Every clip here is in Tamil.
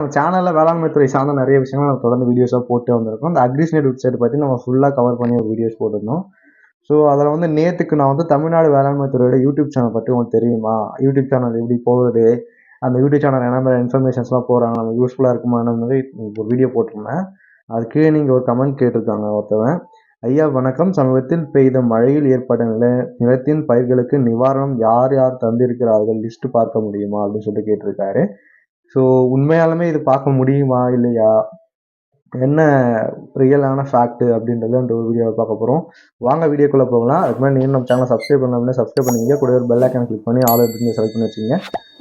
நம்ம சேனலில் வேளாண்மை துறை சார்ந்த நிறைய விஷயங்கள் நம்ம தொடர்ந்து வீடியோஸாக போட்டு வந்திருக்கோம். இந்த அக்ரிஸ்னேட் வெப்சைட் பற்றி நம்ம ஃபுல்லாக கவர் பண்ணி ஒரு வீடியோஸ் போட்டிருந்தோம். ஸோ அதில் வந்து நேற்றுக்கு நான் வந்து தமிழ்நாடு வேளாண்மை துறையோட யூடியூப் சேனல் பற்றி உங்களுக்கு தெரியுமா? யூடியூப் சேனல் எப்படி போகுது? அந்த யூடியூப் சேனல் என்ன மாதிரி இன்ஃபர்மேஷன்ஸ்லாம் போகிறாங்க நம்ம யூஸ்ஃபுல்லாக இருக்குமா? மாதிரி ஒரு வீடியோ போட்டிருந்தேன். அதுக்கு நீங்கள் ஒரு கமெண்ட் கேட்டிருக்காங்க ஒருத்தவன். ஐயா வணக்கம். சமீபத்தில் பெய்த மழையில் ஏற்பட்ட நில நிலத்தின் பயிர்களுக்கு நிவாரணம் யார் யார் தந்திருக்கிறார்கள்? லிஸ்ட் பார்க்க முடியுமா? அப்படின்னு சொல்லிட்டு கேட்டிருக்காரு. ஸோ உண்மையாலுமே இது பார்க்க முடியுமா இல்லையா? என்ன ரியலான ஃபேக்ட் அப்படின்றது அந்த ஒரு வீடியோவை பார்க்க போகிறோம் வாங்க வீடியோக்குள்ளே போகலாம். அதுக்கு மாதிரி நீங்கள் நம்ம சேனலை சப்ஸ்கிரைப் பண்ண அப்படின்னா சப்ஸ்கிரைப் பண்ணிங்க கூட ஒரு பெல் ஐக்கான் கிளிக் பண்ணி ஆல் அப்படின்னு செலக்ட் பண்ணி வச்சுங்க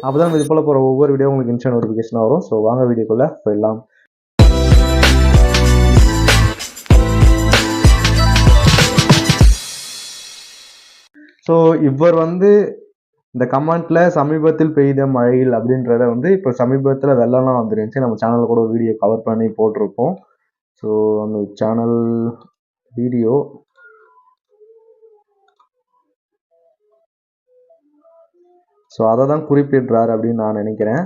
அப்போ தான் இது போல் போகிற ஒவ்வொரு வீடியோ உங்களுக்கு இன்ஸ்டன்ட் நோட்டிஃபிகேஷன் வரும். ஸோ வாங்க வீடியோக்குள்ளே போயிடலாம். ஸோ இவர் வந்து இந்த கமெண்ட்ல சமீபத்தில் பெய்த மழையில் அப்படின்றத வந்து இப்போ சமீபத்தில் வெள்ளம்லாம் வந்துருந்துச்சு. நம்ம சேனலில் கூட ஒரு வீடியோ கவர் பண்ணி போட்டிருப்போம். ஸோ அந்த சேனல் வீடியோ ஸோ அதை தான் குறிப்பிடுறாரு அப்படின்னு நான் நினைக்கிறேன்.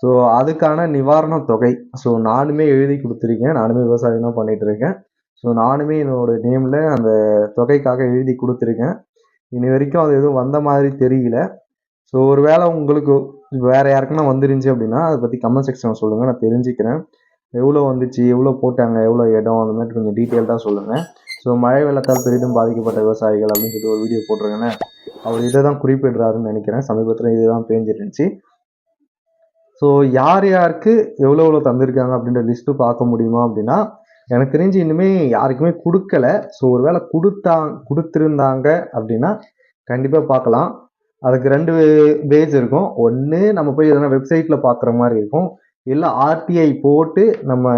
ஸோ அதுக்கான நிவாரண தொகை. ஸோ நானுமே எழுதி கொடுத்துருக்கேன். நானுமே விவசாயம் தான் பண்ணிட்டு இருக்கேன். ஸோ நானுமே என்னோட நேமில் அந்த தொகைக்காக எழுதி கொடுத்துருக்கேன். இனி வரைக்கும் அது எதுவும் வந்த மாதிரி தெரியல. ஸோ ஒரு வேளை உங்களுக்கு வேறு யாருக்குன்னா வந்துருந்துச்சு அப்படின்னா அதை பற்றி கமெண்ட் செக்ஷனில் சொல்லுங்கள் நான் தெரிஞ்சுக்கிறேன். எவ்வளோ வந்துச்சு? எவ்வளோ போட்டாங்க? எவ்வளோ இடம்? அந்த மாதிரி கொஞ்சம் டீட்டெயில்டாக சொல்லுங்கள் ஸோ மழை வெள்ளத்தால் பெரிதும் பாதிக்கப்பட்ட விவசாயிகள் அப்படின்னு சொல்லிட்டு ஒரு வீடியோ போட்டிருக்கேன்னு அவர் இதை தான் குறிப்பிடுறாருன்னு நினைக்கிறேன். சமீபத்தில் இதுதான் பேஞ்சிருந்துச்சு. ஸோ யார் யாருக்கு எவ்வளோ எவ்வளோ தந்திருக்காங்க அப்படின்ற லிஸ்ட்டு பார்க்க முடியுமா அப்படின்னா எனக்கு தெரிஞ்சு இன்னுமே யாருக்குமே கொடுக்கல. ஸோ ஒரு வேளை கொடுத்தா கொடுத்துருந்தாங்க அப்படின்னா கண்டிப்பாக பார்க்கலாம் அதுக்கு ரெண்டு பேஜ் இருக்கும். ஒன்று நம்ம போய் எதனா வெப்சைட்டில் பார்க்குற மாதிரி இருக்கும். இல்லை ஆர்டிஐ போட்டு நம்ம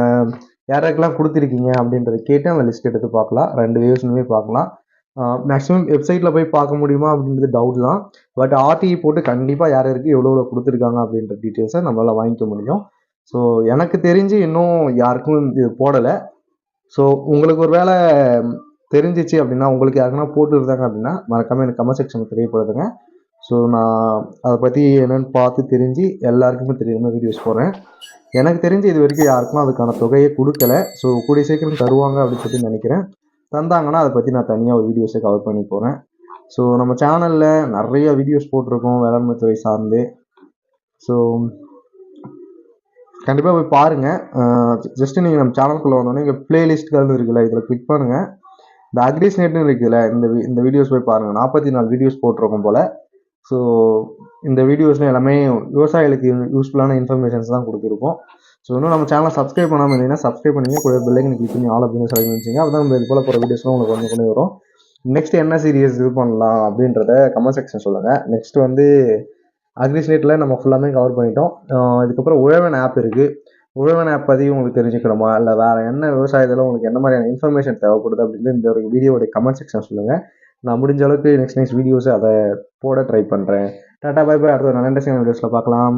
யாருக்கெல்லாம் கொடுத்துருக்கீங்க அப்படின்றத கேட்டு அந்த லிஸ்ட் எடுத்து பார்க்கலாம் ரெண்டு வேவ்ஸ்னுமே பார்க்கலாம் மேக்ஸிமம் வெப்சைட்டில் போய் பார்க்க முடியுமா அப்படின்றது டவுட் தான். பட் ஆர்டிஐ போட்டு கண்டிப்பாக யார் யாருக்கு எவ்வளோ எவ்வளோ கொடுத்துருக்காங்க அப்படின்ற டீட்டெயில்ஸை நம்மளால் வாங்கிக்க முடியும். ஸோ எனக்கு தெரிஞ்சு இன்னும் யாருக்கும் இது போடலை. ஸோ உங்களுக்கு ஒரு வேலை தெரிஞ்சிச்சு அப்படின்னா உங்களுக்கு யாருக்குன்னா போட்டுருந்தாங்க அப்படின்னா மறக்காமல் எனக்கு கமெண்ட் செக்ஷனில் தெரியப்படுதுங்க ஸோ நான் அதை பற்றி என்னென்னு பார்த்து தெரிஞ்சு எல்லாருக்குமே தெரியுற வீடியோஸ் போடுறேன். எனக்கு தெரிஞ்சு இது வரைக்கும் யாருக்கும் அதுக்கான தொகையை கொடுக்கல. ஸோ கூடிய சீக்கிரம் தருவாங்க அப்படின்னு சொல்லி நினைக்கிறேன். தந்தாங்கன்னா அதை பற்றி நான் தனியாக ஒரு வீடியோஸை கவர் பண்ணி போகிறேன் ஸோ நம்ம சேனலில் நிறைய வீடியோஸ் போட்டிருக்கோம் வேளாண்மை துறை சார்ந்து. ஸோ கண்டிப்பாக போய் பாருங்கள் ஜஸ்ட் நீங்கள் நம்ம சேனலுக்குள்ளே வந்தோடனே இங்கே பிளேலிஸ்ட்கள் இருக்குல்ல இதில் கிளிக் பண்ணுங்கள் இந்த அக்ரிஸ் நெட்னு இருக்குல்ல இந்த இந்த வீடியோஸ் போய் பாருங்கள் நாற்பத்தி நாலு வீடியோஸ் போட்டிருக்கோம் போல். ஸோ இந்த வீடியோஸில் எல்லாமே விவசாயிகளுக்கு யூஸ்ஃபுல்லான இன்ஃபர்மேஷன்ஸ் தான் கொடுத்துருக்கோம். ஸோ இன்னும் நம்ம சேனலை சப்ஸ்கிரைப் பண்ணாமல் இருந்தீங்கன்னா சப்ஸ்கிரைப் பண்ணி கூட பில்லைக்கு கிளிக் பண்ணி ஆல் அப்படின்னு சொல்லி வச்சுங்க. அப்போ தான் இது போல் போகிற வீடியோஸ்லாம் உங்களுக்கு வந்து கொண்டு வரும். நெக்ஸ்ட் என்ன சீரியஸ் இது பண்ணலாம் அப்படின்றத கமெண்ட் செக்ஷன் சொல்லுங்கள் நெக்ஸ்ட் வந்து அக்ரிஸ்னேட்டில் நம்ம ஃபுல்லாமே கவர் பண்ணிட்டோம். இதுக்கப்புறம் உழவன் ஆப் இருக்குது உழவன் ஆப் பற்றி உங்களுக்கு தெரிஞ்சுக்கணுமா? இல்லை வேறு என்ன விவசாயத்தில் உங்களுக்கு என்ன மாதிரியான இன்ஃபர்மேஷன் தேவைப்படுது அப்படின்னு இந்த ஒரு வீடியோடைய கமெண்ட் செக்ஷன் சொல்லுங்கள் நான் முடிஞ்ச அளவுக்கு நெக்ஸ்ட் நெக்ஸ்ட் வீடியோஸ் அதை போட ட்ரை பண்ணுறேன் டாட்டா பை பை அடுத்த நல்ல வீடியோஸில் பார்க்கலாம்.